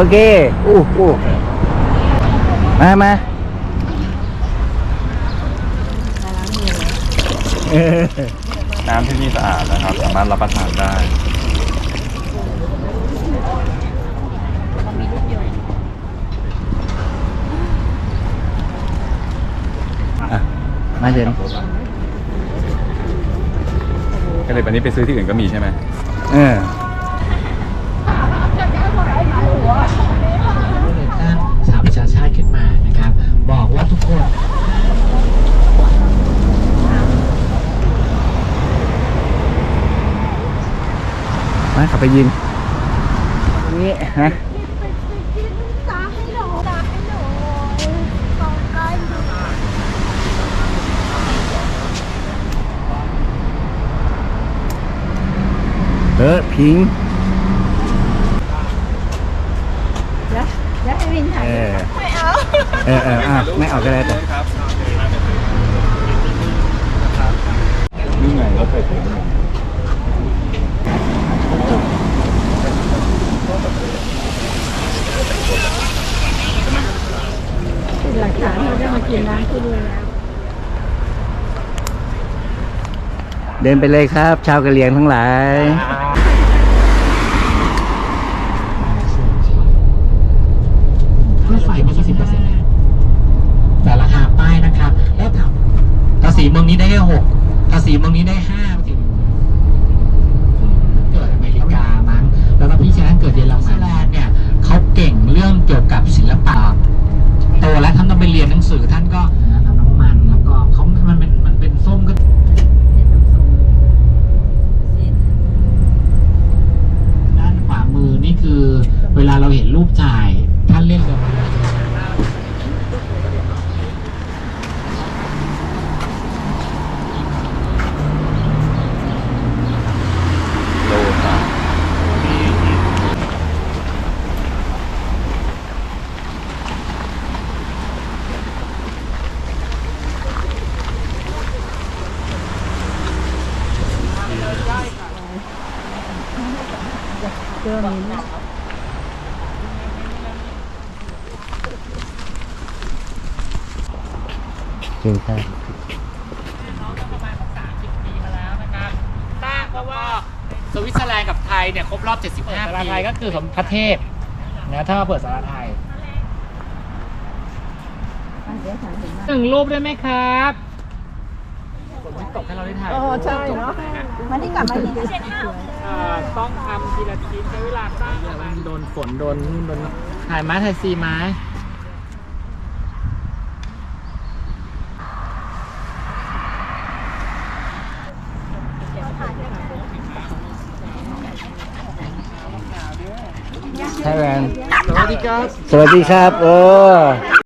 โอเคอู้อู้มามาเออน้ำที่นี่สะอาดนะครับ สามารถรับประทานได้อะมาเชิญก็เลยวันนี้ไปซื้อที่อื่นก็มีใช่ไหมเออ เลยตั้งสามประชาชาติขึ้นมานะครับ บอกว่าทุกคน มาขับไปยิงนี่ฮะตาให้หนูตาให้หนูตองใกล้หนูเออพิงเดี๋ยวเดี๋ยวให้วินถ่ายเออไม่เอาเออเอออะไม่เอาก็ได้แต่นี่ไงรถไฟถึง เป็น หลักฐานเราได้มากินร้านที่นี่แล้วเดินไปเลยครับ ชาวกะเหรี่ยงทั้งหลาย รถไฟไม่ใช่สิบเปอร์เซ็นต์แต่ราคาป้ายนะครับ แล้วถามภาษีเมืองนี้ได้แค่หกภาษีเมืองนี้ได้ห้า อท่านก็ทำน้ำมันแล้วก็เขามันเป็นมันเป็นส้มก็ด้านขวามือนี่คือ เวลาเราเห็นรูปถ่ายท่านเล่นกับ โลสาม เจอมีนะจริงครับสร้างเพราะว่าสวิตเซอร์แลนด์กับไทยเนี่ยครบรอบ 75 ปีสารไทยก็คือสมพระเทพนะถ้าเปิดสาราไทยหนึ่งรูปได้ไหมครับฝนไม่ตกให้เราได้ถ่ายโอ้ใช่เนาะ มาที่กลับมาที่เช็ดหน้าเอ่อต้องทำทีละชิ้นใช้เวลาสร้างประมาณโดนฝนโดนนู่นโดนนี่ถ่ายไม้ถ่ายซีไม้ไทยแลนด์สวัสดีครับ สวัสดีครับ เออ